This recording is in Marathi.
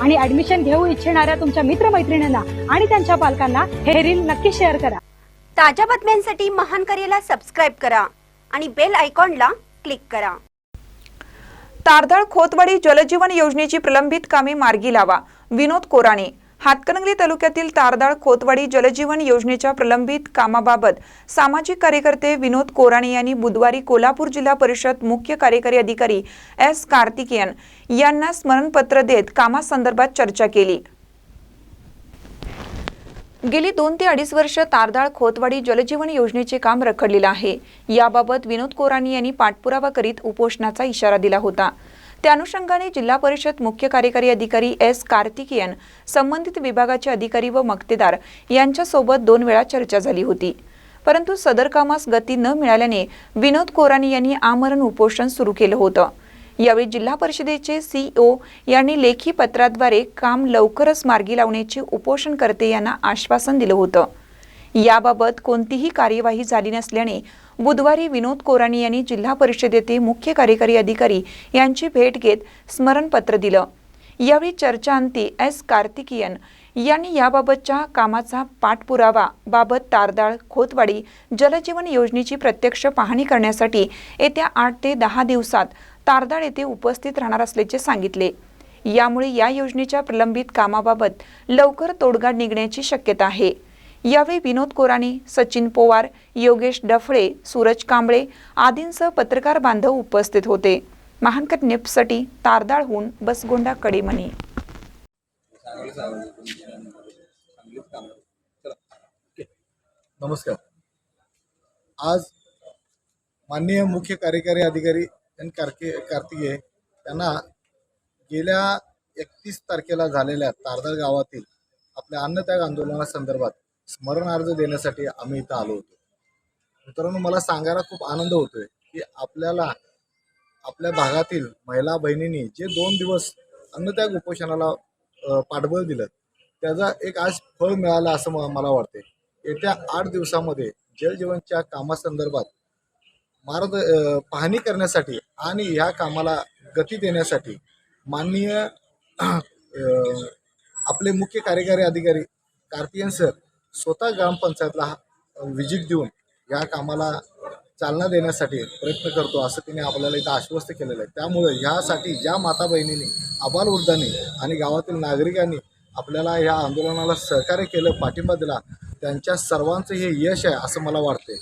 आणि ऍडमिशन घेऊ इच्छिणाऱ्या तुमच्या मित्रमैत्रिणींना आणि त्यांच्या पालकांना हे रील नक्की शेअर करा. ताज्या बातम्यांसाठी महान करेला सबस्क्राईब करा आणि बेल आयकॉनला क्लिक करा. तारदाळ खोतवाडी जलजीवन योजनेची प्रलंबित कामे मार्गी लावा. विनोद कोराणे. हातकणंगले तालुक्यातील तारदाळ खोतवाडी जलजीवन योजनेच्या प्रलंबित कामाबाबत सामाजिक कार्यकर्ते विनोद कोराणे यांनी बुधवारी कोल्हापूर जिल्हा परिषद मुख्य कार्यकारी अधिकारी एस कार्तिकेयन यांना स्मरणपत्र देत कामासंदर्भात चर्चा केली. गेली दोन ते अडीच वर्ष तारदाळ खोतवाडी जलजीवन योजनेचे काम रखडलेलं आहे. याबाबत विनोद कोराणी यांनी पाठपुरावा करीत उपोषणाचा इशारा दिला होता. त्या अनुषंगाने जिल्हा परिषद मुख्य कार्यकारी अधिकारी एस कार्तिकेयन संबंधित विभागाचे अधिकारी व मक्तेदार यांच्यासोबत दोन वेळा चर्चा झाली होती. परंतु सदर कामास गती न मिळाल्याने विनोद कोराणी यांनी आमरण उपोषण सुरू केलं होतं. यावेळी जिल्हा परिषदेचे सीईओ यांनी लेखी पत्राद्वारे काम लवकरच मार्गी लावण्याचे उपोषणकर्ते यांना आश्वासन दिलं होतं. याबाबत कोणतीही कार्यवाही झाली नसल्याने बुधवारी विनोद कोराणी यांनी जिल्हा परिषदेचे मुख्य कार्यकारी अधिकारी यांची भेट घेत स्मरणपत्र दिलं. यावेळी चर्चाअंती एस कार्तिकीयन यांनी याबाबतच्या कामाचा पाठपुरावा बाबत तारदाळ खोतवाडी जलजीवन योजनेची प्रत्यक्ष पाहणी करण्यासाठी येत्या आठ ते दहा दिवसात तारदाळ येथे उपस्थित राहणार असल्याचे सांगितले. यामुळे या योजनेच्या प्रलंबित कामाबाबत लवकर तोडगा निघण्याची शक्यता आहे. यावेळी विनोद कोराणे सचिन पोवार योगेश डफळे सूरज कांबळे आदींसह पत्रकार बांधव उपस्थित होते. महानकट निपसाठी तारदाळहून बसगोंडा कडेमणी. नमस्कार. आज माननीय मुख्य कार्यकारी अधिकारी एन कार्के कार्तिकेय यांना गेल्या एकतीस तारखेला झालेल्या तारदाळ गावातील आपल्या अन्नत्याग आंदोलनासंदर्भात स्मरण अर्ज देण्यासाठी आम्ही इथं आलो होतो. मित्रांनो मला सांगायला खूप आनंद होतोय की आपल्याला आपल्या भागातील महिला बहिणींनी जे दोन दिवस अन्नत्याग उपोषणाला पाठबळ दिलं त्याचा एक आज फळ मिळालं असं मला वाटते येत्या आठ दिवसामध्ये जलजीवनच्या कामासंदर्भात मार्ग पाहणी करण्यासाठी आणि ह्या कामाला गती देण्यासाठी माननीय आपले मुख्य कार्यकारी अधिकारी कार्तियन सर स्वतः ग्रामपंचायतला व्हिजिट देऊन या कामाला चालना देण्यासाठी प्रयत्न करतो असं तिने आपल्याला इथं आश्वस्त केलेलं आहे. त्यामुळे ह्यासाठी ज्या माता बहिणींनी आबालवृद्धांनी आणि गावातील नागरिकांनी आपल्याला ह्या आंदोलनाला सहकार्य केलं पाठिंबा दिला त्यांच्या सर्वांचं हे यश आहे असं मला वाटते